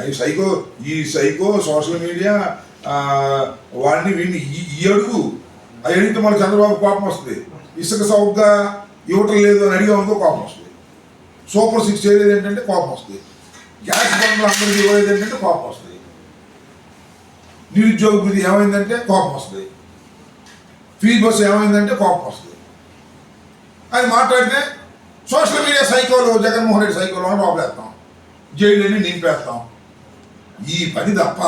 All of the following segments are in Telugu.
అవి సైకో ఈ సైకో సోషల్ మీడియా వాడిని వీడిని ఈ అడుగు. అవి అడిగితే మన చంద్రబాబు కోపం వస్తుంది. ఇసుక సౌగ్గా ఇవ్వటం లేదు అని అడిగామనుకో కోపం వస్తుంది. సూపర్ సిక్స్ చేయలేదు ఏంటంటే కోపం వస్తుంది. గ్యాస్ బండ్లు అందరికీ ఇవ్వలేదు ఏంటంటే కోపం వస్తుంది. నిరుద్యోగ వృద్ధి ఏమైందంటే కోపం వస్తుంది. ఫీజు బస్సు ఏమైందంటే కోపం వస్తుంది. అది మాట్లాడితే సోషల్ మీడియా సైకోలో జగన్మోహన్ రెడ్డి సైకోలో అని రాబేస్తాం జైళ్ళని నింపేస్తాం. ఈ పని తప్ప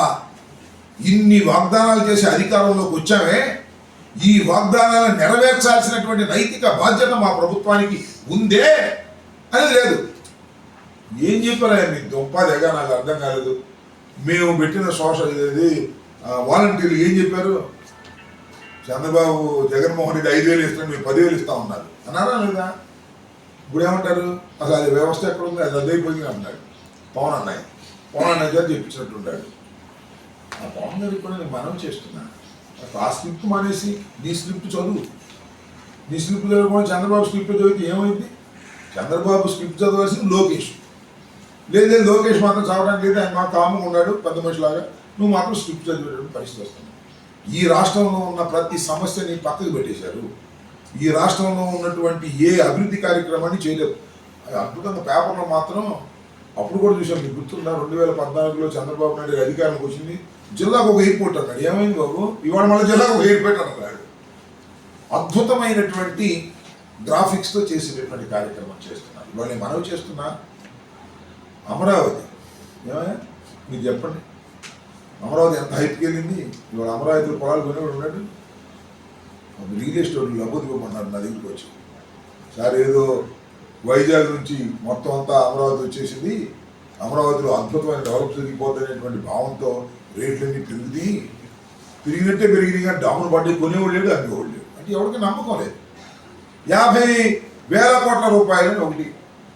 ఇన్ని వాగ్దానాలు చేసి అధికారంలోకి వచ్చామే ఈ వాగ్దానాలను నెరవేర్చాల్సినటువంటి నైతిక బాధ్యత మా ప్రభుత్వానికి ఉందే అని లేదు. ఏం చెప్పారా మీకు దొంపదేగా నాకు అర్థం కాలేదు. మేము పెట్టిన సోషల్ ఇది వాలంటీర్లు ఏం చెప్పారు? చంద్రబాబు జగన్మోహన్ రెడ్డి ఐదు వేలు ఇస్తాను మేము పదివేలు ఇస్తా ఉన్నారు. అన్నారా లేదా? ఇప్పుడు ఏమంటారు? అసలు అది వ్యవస్థ ఎక్కడ ఉంది అది అదైపోయింది అంటారు పవన్ అన్నయ్య పవన్ అన్నయ్య గారు చెప్పించినట్టుంటాడు ఆ పవన్ గారికి కూడా నేను మనం చేస్తున్నాను ఆ స్క్రిప్ట్ మానేసి నీ స్క్రిప్ట్ చదువు. నీ స్క్రిప్ట్ చదవకుండా చంద్రబాబు స్క్రిప్ట్ చదివితే ఏమైంది? చంద్రబాబు స్క్రిప్ట్ చదవాల్సింది లోకేష్. లేదే లోకేష్ మాత్రం చదవడానికి లేదు ఆయన మాకు కాముగా ఉన్నాడు పెద్ద మనిషిలాగా. నువ్వు మాత్రం స్క్రిప్ట్ చదివేటువంటి పరిస్థితి వస్తుంది. ఈ రాష్ట్రంలో ఉన్న ప్రతి సమస్యని పక్కకు పెట్టేశారు. ఈ రాష్ట్రంలో ఉన్నటువంటి ఏ అభివృద్ధి కార్యక్రమాన్ని చేయలేదు అది అద్భుతంగా పేపర్లో మాత్రం అప్పుడు కూడా చూసాం మీకు గుర్తుందా? రెండు వేల పద్నాలుగులో చంద్రబాబు నాయుడు గారు అధికారంలోకి వచ్చింది. జిల్లాకు ఒక ఎయిర్పోర్ట్ అన్నాడు. ఏమైంది బాబు? ఇవాళ మళ్ళీ జిల్లాకు ఒక ఎయిర్పోర్ట్ అన్నాడు. అద్భుతమైనటువంటి గ్రాఫిక్స్తో చేసేటటువంటి కార్యక్రమం చేస్తున్నారు. ఇవాళ నేను మనవి చేస్తున్నా. అమరావతి. ఏమయ్యా? మీరు చెప్పండి. అమరావతి ఎంత హైట్కి వెళ్ళింది? ఇవాళ అమరావతిలో పొలాలు కొనేవాడు ఉన్నాడు. ఒక రియల్ ఎస్టేట్ లబ్బుదివ్వమన్నారు నా దగ్గరికి వచ్చి. సార్ ఏదో వైజాగ్ నుంచి మొత్తం అంతా అమరావతి వచ్చేసింది. అమరావతిలో అద్భుతమైన డెవలప్ జరిగిపోతుందనేటువంటి భావంతో రేట్లన్నీ పెరుగుతాయి పెరిగినట్టే పెరిగినాయి కానీ డౌన్ పడ్డే కొనేవాళ్ళు లేడు అమ్మేవాళ్ళు లేడు అంటే ఎవరికి నమ్మకం లేదు. యాభై వేల కోట్ల రూపాయలని ఒకటి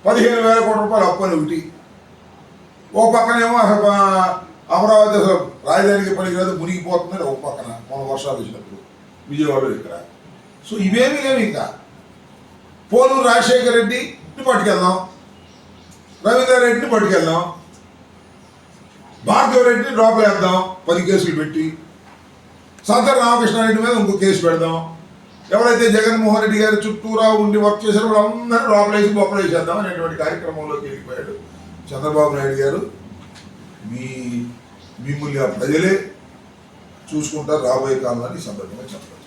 పదిహేను వేల కోట్ల రూపాయలు అప్పు అని ఒకటి. ఓ పక్కనేమో అసలు అమరావతి అసలు రాజధానికి పనికిరాదు మునిగిపోతుందని ఒక పక్కన మన వర్షాలు వచ్చినప్పుడు విజయవాడలో ఇక్కడ. సో ఇవేమీ లేవు ఇంకా. పోలూరు రాజశేఖర రెడ్డిని పట్టుకెళ్దాం. రవీందర్ రెడ్డిని పట్టుకెళ్దాం. భార్గవ రెడ్డిని లోపలేద్దాం పది కేసులు పెట్టి సంతర రామకృష్ణారెడ్డి మీద ఇంకో కేసు పెడదాం. ఎవరైతే జగన్మోహన్ రెడ్డి గారి చుట్టూరా ఉండి వర్క్ చేశారో వాళ్ళందరూ లోపలేసి బొప్పలేసేద్దాం అనేటువంటి కార్యక్రమంలోకి వెళ్ళిపోయాడు చంద్రబాబు నాయుడు గారు. మీ మిమ్మల్ని ఆ ప్రజలే చూసుకుంటారు రాబోయే కాలం అని సందర్భంగా చెప్పవచ్చు.